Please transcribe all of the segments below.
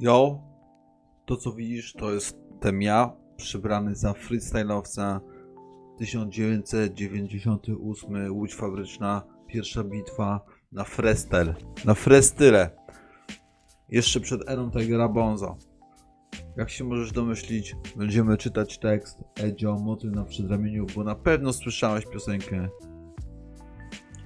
Yo, to co widzisz to jestem ja, przybrany za freestyle'owca 1998, Łódź Fabryczna, pierwsza bitwa na freestyle, na freestyle. Jeszcze przed erą Tigera Bonza. Jak się możesz domyślić, będziemy czytać tekst Edzio Motyl na przedramieniu, bo na pewno słyszałeś piosenkę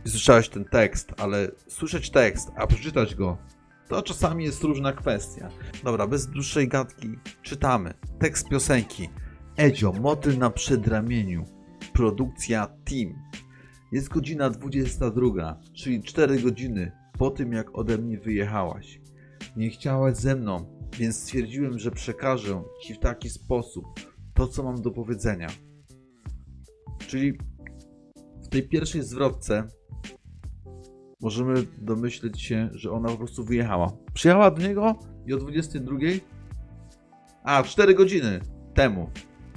słyszałeś ten tekst, ale słyszeć tekst, a przeczytać go, to czasami jest różna kwestia. Dobra, bez dłuższej gadki czytamy. Tekst piosenki. Edzio, motyl na przedramieniu. Produkcja Team. Jest godzina 22, czyli 4 godziny po tym, jak ode mnie wyjechałaś. Nie chciałaś ze mną, więc stwierdziłem, że przekażę ci w taki sposób to, co mam do powiedzenia. Czyli w tej pierwszej zwrotce możemy domyśleć się, że ona po prostu wyjechała. Przyjechała do niego i o 22. A, 4 godziny temu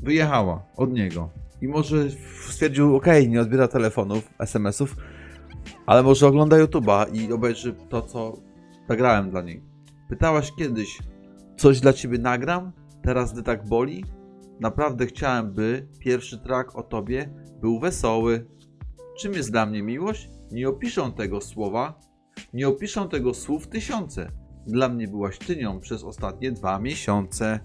wyjechała od niego. I może stwierdził, ok, nie odbiera telefonów, SMS-ów, ale może ogląda YouTube'a i obejrzy to, co nagrałem dla niej. Pytałaś kiedyś, coś dla ciebie nagram? Teraz gdy tak boli? Naprawdę chciałem, by pierwszy track o tobie był wesoły. Czym jest dla mnie miłość? Nie opiszą tego słowa, nie opiszą tego słów tysiące. Dla mnie byłaś tynią przez ostatnie dwa miesiące.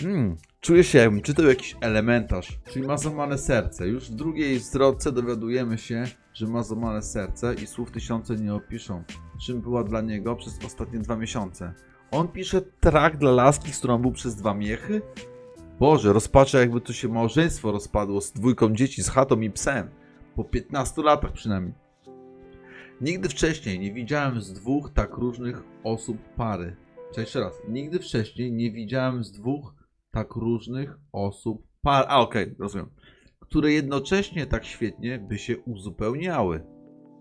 Hmm, czuję się jakbym czytał jakiś elementarz, czyli ma złamane serce. Już w drugiej zwrotce dowiadujemy się, że ma złamane serce i słów tysiące nie opiszą, czym była dla niego przez ostatnie dwa miesiące. On pisze track dla laski, z którą był przez dwa miechy? Boże, rozpacza jakby tu się małżeństwo rozpadło z dwójką dzieci, z chatą i psem. Po 15 latach przynajmniej. Nigdy wcześniej nie widziałem z dwóch tak różnych osób pary. Cześć jeszcze raz. Nigdy wcześniej nie widziałem z dwóch tak różnych osób par. A, okej, rozumiem. Które jednocześnie tak świetnie by się uzupełniały.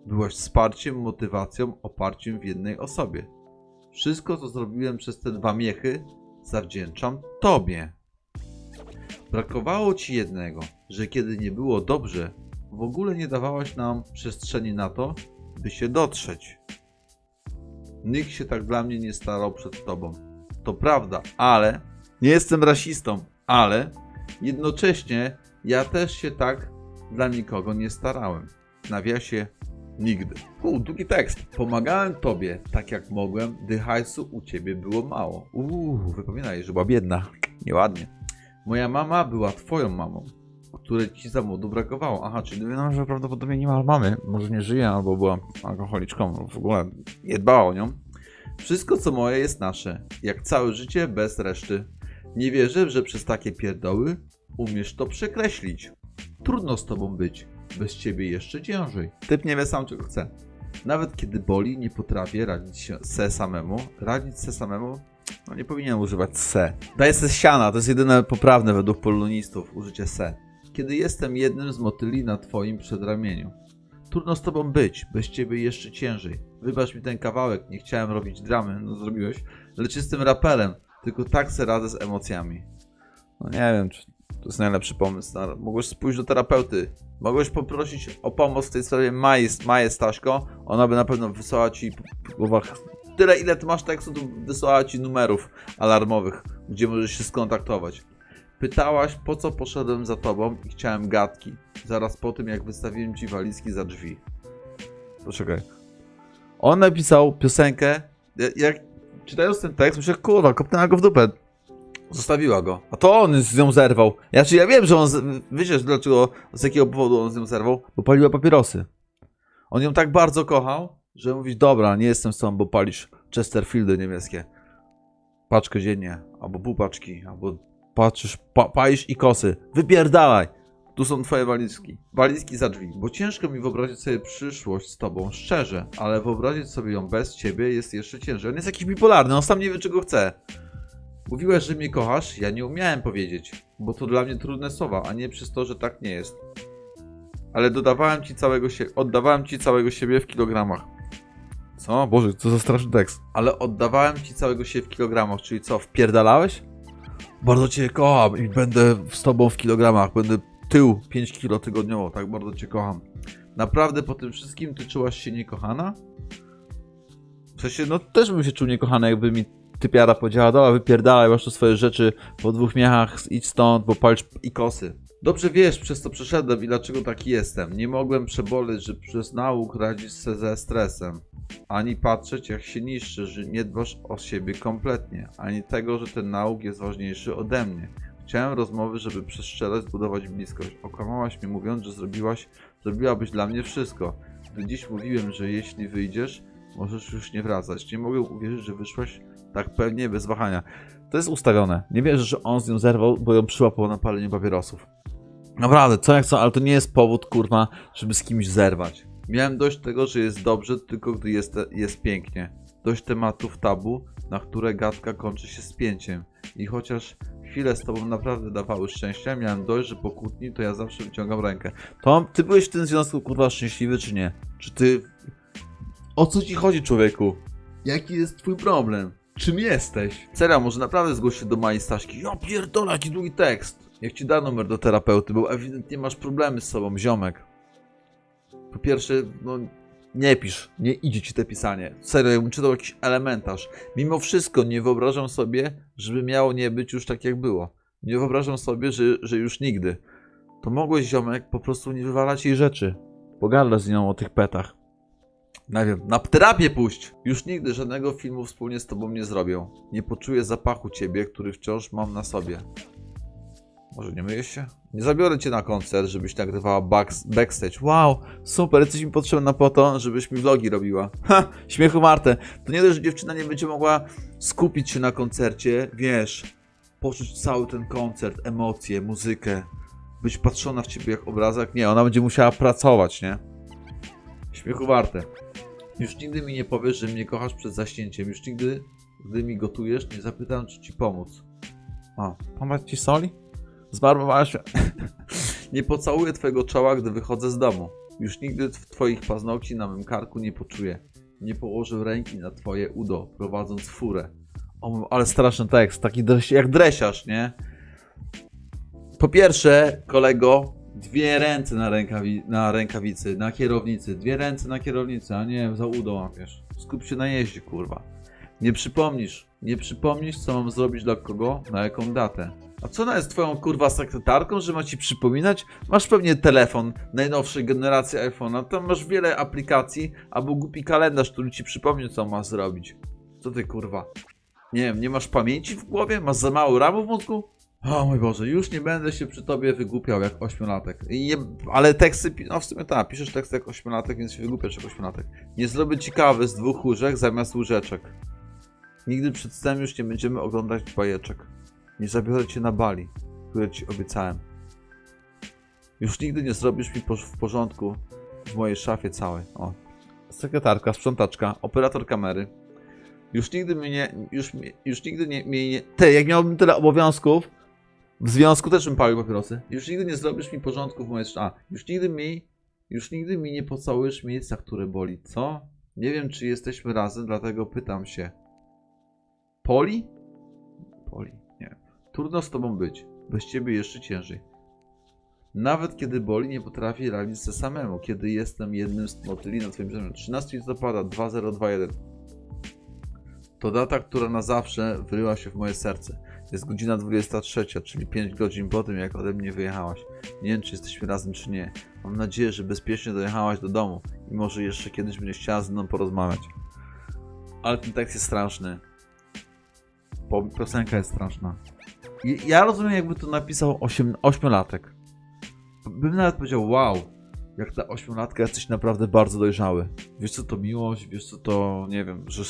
Byłaś wsparciem, motywacją, oparciem w jednej osobie. Wszystko, co zrobiłem przez te dwa miechy, zawdzięczam Tobie. Brakowało Ci jednego, że kiedy nie było dobrze, w ogóle nie dawałaś nam przestrzeni na to, by się dotrzeć. Nikt się tak dla mnie nie starał przed tobą. To prawda, ale nie jestem rasistą, ale jednocześnie ja też się tak dla nikogo nie starałem. W nawiasie nigdy. U, długi tekst. Pomagałem tobie tak jak mogłem, gdy hajsu u ciebie było mało. Uuu, wypominaj, że była biedna. Nieładnie. Moja mama była twoją mamą które ci za młodu brakowało. Aha, czyli no, że prawdopodobnie nie ma mamy, może nie żyje, albo była alkoholiczką, w ogóle nie dbała o nią. Wszystko co moje jest nasze, jak całe życie bez reszty. Nie wierzę, że przez takie pierdoły umiesz to przekreślić. Trudno z tobą być, bez ciebie jeszcze ciężej. Typ nie wie sam czego chce. Nawet kiedy boli, nie potrafię radzić się se samemu. Radzić se samemu? No nie powinienem używać se. Daję se siana, to jest jedyne poprawne według polonistów, użycie se kiedy jestem jednym z motyli na twoim przedramieniu. Trudno z tobą być, bez ciebie jeszcze ciężej. Wybacz mi ten kawałek, nie chciałem robić dramy, no zrobiłeś, lecz jestem raperem, tylko tak se radzę z emocjami. No nie wiem, czy to jest najlepszy pomysł. stary. Mogłeś pójść do terapeuty. Mogłeś poprosić o pomoc w tej sprawie Maję. Ona by na pewno wysłała ci głowach tyle, ile ty masz tekstu, to wysłała ci numerów alarmowych, gdzie możesz się skontaktować. Pytałaś, po co poszedłem za tobą i chciałem gadki. Zaraz po tym, jak wystawiłem ci walizki za drzwi. Poczekaj. On napisał piosenkę. ja- Jak czytając ten tekst, myślę, kurwa, kopnęła go w dupę. Zostawiła go. A to on z nią zerwał. Ja, czy ja wiem, że on. Z... Wiecie, dlaczego, z jakiego powodu on z nią zerwał? Bo paliła papierosy. On ją tak bardzo kochał, że mówi: Dobra, nie jestem z tobą, bo palisz Chesterfieldy niemieckie. Paczkę dziennie, albo pół paczki, albo patrzysz, pa, palisz i kosy. Wypierdalaj! Tu są twoje walizki. Walizki za drzwi. Bo ciężko mi wyobrazić sobie przyszłość z tobą, szczerze, ale wyobrazić sobie ją bez ciebie jest jeszcze ciężej. On jest jakiś bipolarny, on sam nie wie czego chce. Mówiłaś, że mnie kochasz, ja nie umiałem powiedzieć, bo to dla mnie trudne słowa, a nie przez to, że tak nie jest. Ale dodawałem ci całego siebie, oddawałem ci całego siebie w kilogramach. Co? Boże, co za straszny tekst. Ale oddawałem ci całego siebie w kilogramach, czyli co, wpierdalałeś? Bardzo cię kocham i będę z tobą w kilogramach. Będę tył 5 kilo tygodniowo, tak bardzo cię kocham. Naprawdę po tym wszystkim ty czułaś się niekochana? W sensie, no też bym się czuł niekochany, jakby mi typiara powiedziała, dobra, wypierdalaj, masz tu swoje rzeczy po dwóch miechach, idź stąd, bo palisz i kosy. Dobrze wiesz, przez co przeszedłem i dlaczego taki jestem. Nie mogłem przeboleć, że przez nauk radzisz sobie ze stresem. Ani patrzeć, jak się niszczy, że nie dbasz o siebie kompletnie. Ani tego, że ten nauk jest ważniejszy ode mnie. Chciałem rozmowy, żeby przez szczerość zbudować bliskość. Okłamałaś mnie mówiąc, że zrobiłaś, zrobiłabyś dla mnie wszystko. Gdy dziś mówiłem, że jeśli wyjdziesz, możesz już nie wracać. Nie mogę uwierzyć, że wyszłaś tak pewnie, bez wahania. To jest ustawione. Nie wierzę, że on z nią zerwał, bo ją przyłapał na paleniu papierosów. Naprawdę, co jak co, ale to nie jest powód, kurwa, żeby z kimś zerwać. Miałem dość tego, że jest dobrze, tylko gdy jest, jest pięknie. Dość tematów tabu, na które gadka kończy się spięciem. I chociaż chwile z tobą naprawdę dawały szczęścia, miałem dość, że po kłótni to ja zawsze wyciągam rękę. To ty byłeś w tym związku, kurwa, szczęśliwy, czy nie? Czy ty... O co ci chodzi, człowieku? Jaki jest twój problem? Czym jesteś? Serio, może naprawdę zgłoś się do Mai Staśki. Ja pierdolę, jaki długi tekst. Jak ci da numer do terapeuty, bo ewidentnie masz problemy z sobą, ziomek. Po pierwsze, no nie pisz, nie idzie ci te pisanie. Serio, jakbym czytał jakiś elementarz. Mimo wszystko nie wyobrażam sobie, żeby miało nie być już tak jak było. Nie wyobrażam sobie, że, że już nigdy. To mogłeś, ziomek, po prostu nie wywalać jej rzeczy. Pogadać z nią o tych petach. Nie wiem, na terapię puść! Już nigdy żadnego filmu wspólnie z tobą nie zrobią. Nie poczuję zapachu ciebie, który wciąż mam na sobie. Może nie myjesz się? Nie zabiorę cię na koncert, żebyś nagrywała backs- backstage. Wow, super, jesteś mi potrzebna po to, żebyś mi vlogi robiła. Ha, śmiechu Martę. To nie dość, że dziewczyna nie będzie mogła skupić się na koncercie, wiesz, poczuć cały ten koncert, emocje, muzykę, być patrzona w ciebie jak obrazek. Nie, ona będzie musiała pracować, nie? Śmiechu warte. Już nigdy mi nie powiesz, że mnie kochasz przed zaśnięciem. Już nigdy, gdy mi gotujesz, nie zapytam, czy ci pomóc. O, pomóc ci soli? Zmarnowałaś nie pocałuję twojego czoła, gdy wychodzę z domu. Już nigdy tw- twoich paznokci na mym karku nie poczuję. Nie położę ręki na twoje udo, prowadząc furę. O, ale straszny tekst, taki dreś, jak dresiarz, nie? Po pierwsze, kolego, dwie ręce na, rękawi na rękawicy, na kierownicy. Dwie ręce na kierownicy, a nie za udo łapiesz. Skup się na jeździe, kurwa. Nie przypomnisz, nie przypomnisz, co mam zrobić dla kogo, na jaką datę. A co ona jest twoją kurwa sekretarką, że ma ci przypominać? Masz pewnie telefon najnowszej generacji iPhone'a, tam masz wiele aplikacji, albo głupi kalendarz, który ci przypomni, co masz zrobić. Co ty kurwa? Nie wiem, nie masz pamięci w głowie? Masz za mało ramu w mózgu? O mój Boże, już nie będę się przy tobie wygłupiał jak ośmiolatek. I nie, ale teksty, no w sumie tak, piszesz teksty jak ośmiolatek, więc się wygłupiasz jak ośmiolatek. Nie zrobię ci kawy z dwóch łyżek zamiast łyżeczek. Nigdy przed snem już nie będziemy oglądać bajeczek. Nie zabiorę cię na bali, które ci obiecałem. Już nigdy nie zrobisz mi w porządku w mojej szafie całej. O. Sekretarka, sprzątaczka, operator kamery. Już nigdy mnie nie, już, już nigdy nie, mnie nie... Ty, jak miałbym tyle obowiązków, w związku też bym palił papierosy. Już nigdy nie zrobisz mi porządku w mojej... A, już nigdy mi... Już nigdy mi nie pocałujesz miejsca, które boli. Co? Nie wiem, czy jesteśmy razem, dlatego pytam się. Poli? Poli. Trudno z tobą być. Bez ciebie jeszcze ciężej. Nawet kiedy boli, nie potrafię radzić sobie samemu. Kiedy jestem jednym z motyli na twoim ziemi. 13 listopada 2021. To data, która na zawsze wyryła się w moje serce. Jest godzina 23, czyli 5 godzin po tym, jak ode mnie wyjechałaś. Nie wiem, czy jesteśmy razem, czy nie. Mam nadzieję, że bezpiecznie dojechałaś do domu i może jeszcze kiedyś będziesz chciała ze mną porozmawiać. Ale ten tekst jest straszny. Piosenka jest straszna. Ja rozumiem, jakby to napisał 8, ośmiolatek. Bym nawet powiedział, wow, jak ta ośmiolatka jesteś naprawdę bardzo dojrzały. Wiesz co to miłość, wiesz co to, nie wiem, że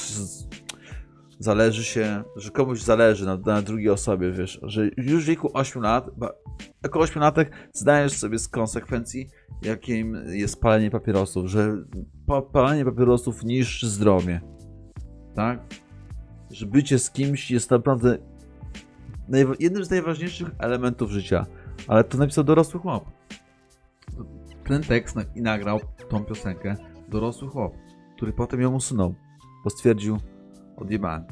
zależy się, że komuś zależy na, na drugiej osobie, wiesz, że już w wieku 8 lat, jako ośmiolatek zdajesz sobie z konsekwencji, jakim jest palenie papierosów, że pa, palenie papierosów niszczy zdrowie, tak? Że bycie z kimś jest naprawdę jednym z najważniejszych elementów życia, ale to napisał dorosły chłop. Ten tekst i nagrał tą piosenkę dorosły chłop, który potem ją usunął, bo stwierdził, odjebałem.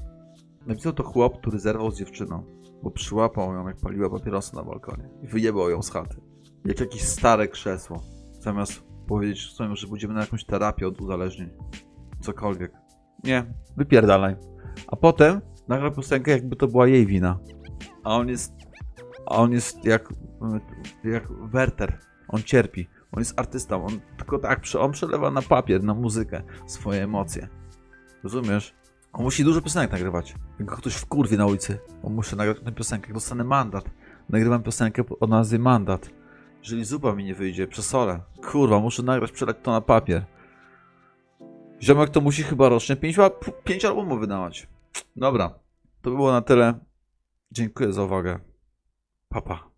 Napisał to chłop, który zerwał z dziewczyną, bo przyłapał ją jak paliła papierosy na balkonie i wyjebał ją z chaty. Jak jakieś stare krzesło. Zamiast powiedzieć sobie, że pójdziemy na jakąś terapię od uzależnień. Cokolwiek. Nie, wypierdalaj. A potem nagra piosenkę jakby to była jej wina. A on jest, a on jest jak, jak Werter. On cierpi. On jest artystą. On tylko tak, on przelewa na papier, na muzykę swoje emocje. Rozumiesz? On musi dużo piosenek nagrywać. Jak ktoś wkurwie na ulicy, on musi nagrać tę piosenkę. Jak dostanę mandat, nagrywam piosenkę o nazwie Mandat. Jeżeli zupa mi nie wyjdzie, przesolę. Kurwa, muszę nagrać, przelać to na papier. Ziomek to musi chyba rocznie 5 pięć albumów wydawać. Dobra, to by było na tyle. Dziękuję za uwagę. Papa. Pa.